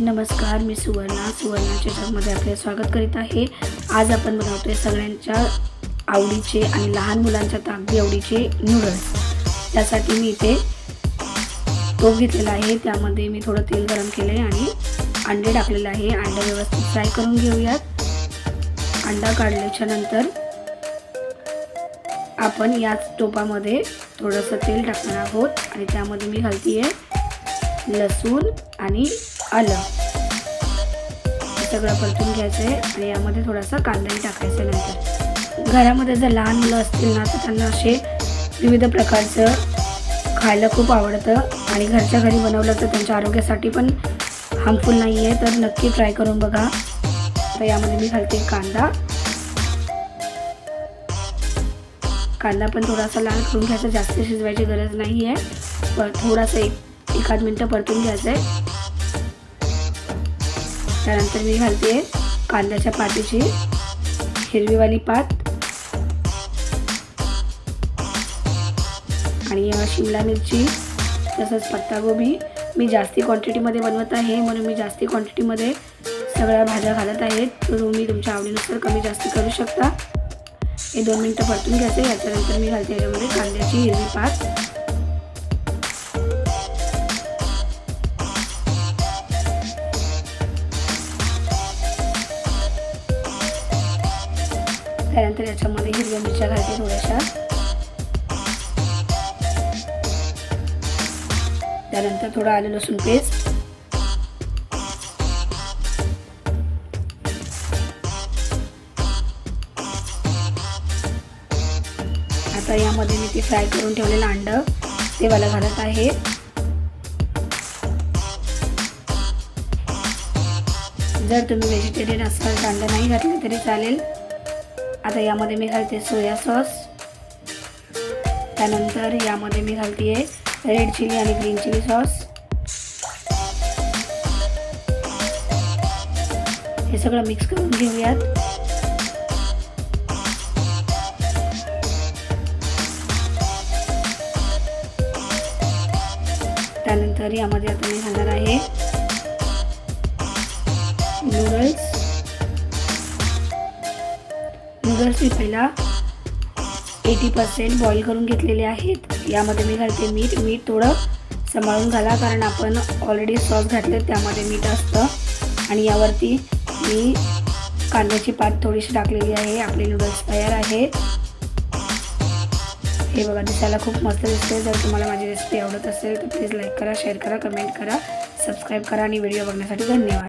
नमस्कार मी सुवर्णा. सुवर्णाच्या जगमध्ये आपले स्वागत करीत आहे. आज आपण बनवतोय सगळ्यांच्या आवडीचे आणि लहान मुलांच्या तागदी आवडीचे नूडल्स त्यासाठी मी इथे तोप घेतलेला आहे. त्यामध्ये मी थोडं तेल गरम केलं आहे आणि अंडे टाकलेलं आहे. अंडे व्यवस्थित फ्राय करून घेऊयात. अंडा काढल्याच्या नंतर आपण याच टोपामध्ये थोडंसं तेल टाकणार आहोत. आणि त्यामध्ये मी घालते आहे लसूण आणि आलं. हे सगळं परतून घ्यायचं आहे आणि यामध्ये थोडासा कांदाही टाकायचा आहे नंतर. घरामध्ये जर लहान मुलं असतील ना तर त्यांना असे विविध प्रकारचं खायला खूप आवडतं आणि घरच्या घरी बनवलं तर त्यांच्या आरोग्यासाठी पण हार्मफुल नाही आहे तर नक्की ट्राय करून बघा. तर यामध्ये मी घालते कांदा. कांदा पण थोडासा लाल करून घ्यायचा जास्त शिजवायची गरज नाही आहे पण थोडासा एक एखाद मिनटं परतून घ्यायचं आहे त्यानंतर मी घालते कांद्याच्या पातीची हिरवीवाली पात. आणि शिमला मिरची तसंच पत्तागोबी मी जास्ती क्वांटिटीमध्ये बनवत आहे म्हणून मी जास्ती क्वांटिटीमध्ये सगळ्या भाज्या घालत आहे. तर तुम्ही तुमच्या आवडीनुसार कमी जास्त करू शकता. हे दोन मिनटं परतून घ्यायचं याच्यानंतर मी घालते याच्यामध्ये कांद्याची हिरवी पात. त्यानंतर याच्यामध्ये हिरव्या मिरच्या घालते थोड्याशा. त्यानंतर थोडं आलं लसूण पेस्ट. आता यामध्ये मी ते फ्राय करून ठेवलेलं अंड ते मला घालत आहे. जर तुम्ही व्हेजिटेरियन असाल तर अंड नाही घातले तरी चालेल. आता यामध्ये मी घालते सोया सॉस. त्यानंतर यामध्ये मी घालते रेड चिली आणि ग्रीन चिली सॉस. हे सगळं मिक्स करून घेऊयात. त्यानंतर यामध्ये आता मी घालणार आहे नूडल्स नूडल्स मी पहिला एटी पर्सेंट बॉईल करून घेतलेले आहेत. यामध्ये मी घालते मीठ. मीठ थोडं सांभाळून घाला कारण आपण ऑलरेडी सॉस घातले त्यामध्ये मीठ असतं. आणि यावरती मी कांद्याची पात थोडीशी टाकलेली आहे. आपले नूडल्स तयार आहेत. हे बघा दिसायला खूप मस्त दिसते जर तुम्हाला माझी रेसिपी आवडत असेल तर प्लीज लाईक करा शेअर करा कमेंट करा सबस्क्राईब करा आणि व्हिडिओ बघण्यासाठी धन्यवाद.